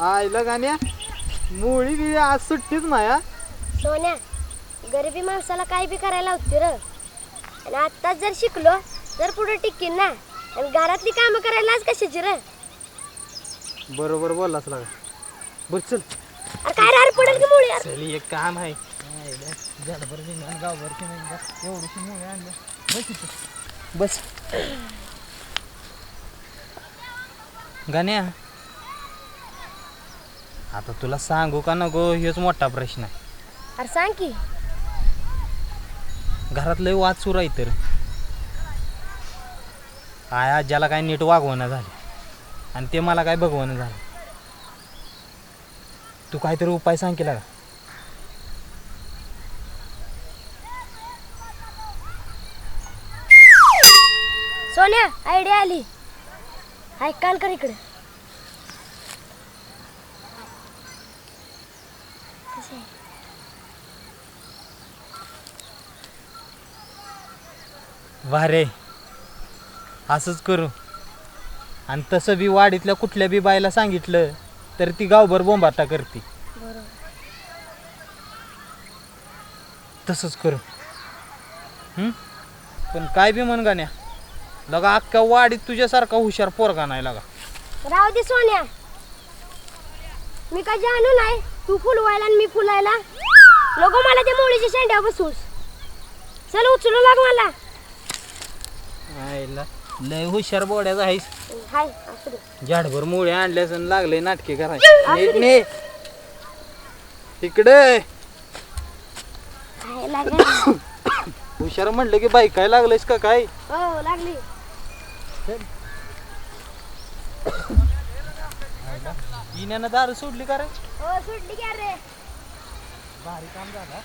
आईला गाण्या मुळी बी आज सुट्टीच नाही हा. सोन्या गरिबी माणसाला काय बी करायला होती र? आणि आत्ताच जर शिकलो तर पुढे टिकीन ना. आणि घरातली कामं करायलाच कशाची र? बरोबर बोललास लागा. बर चल. काय राहर पडेल की मुळी? यार चल एक काम आहे. झाडभर गावभर एवढीशी मुळे आणलं. बस इथं. बस. गाण्या आता तुला सांगू का नको? हेच मोठा प्रश्न आहे. अरे सांग की. घरात लय वाद सुरू आहे तर. आय आज्याला काय नीट वागवणं झालं. आणि ते मला काय बघवणं झालं. तू काहीतरी उपाय सांग केला का सोन्या आयडिया आली. ऐक कान कर इकडे. वारे असंच करू. आणि तसं बी वाडीतल्या कुठल्या बी बायला सांगितलं तर ती गावभर बोंबाटा करते. बरोबर. तसंच करू. हं? पण काय बी म्हण गाण्या. लगा अख्ख्या वाडीत तुझ्यासारखा हुशार पोरगा नाही लगा. राहू दे सोन्या. मी काय जानू नाही. तू फुलवायला आणि मी फुलायला? लोक मला ते मुळीच्या शेंड्या बसूस चल उचलू लाग मला. आईला लय हुशार बोड्याचा आहेस. हाय असू दे. झाडभर मुळे आणल्यास आणि लागले नाटके करायचे नीट ने इकडे. लागली हुशार म्हणलं की बाई काय लागलंयस का काय? हो लागली. इन्यानं दारू सोडली का रे? हो सुटली की रे भारी काम झालं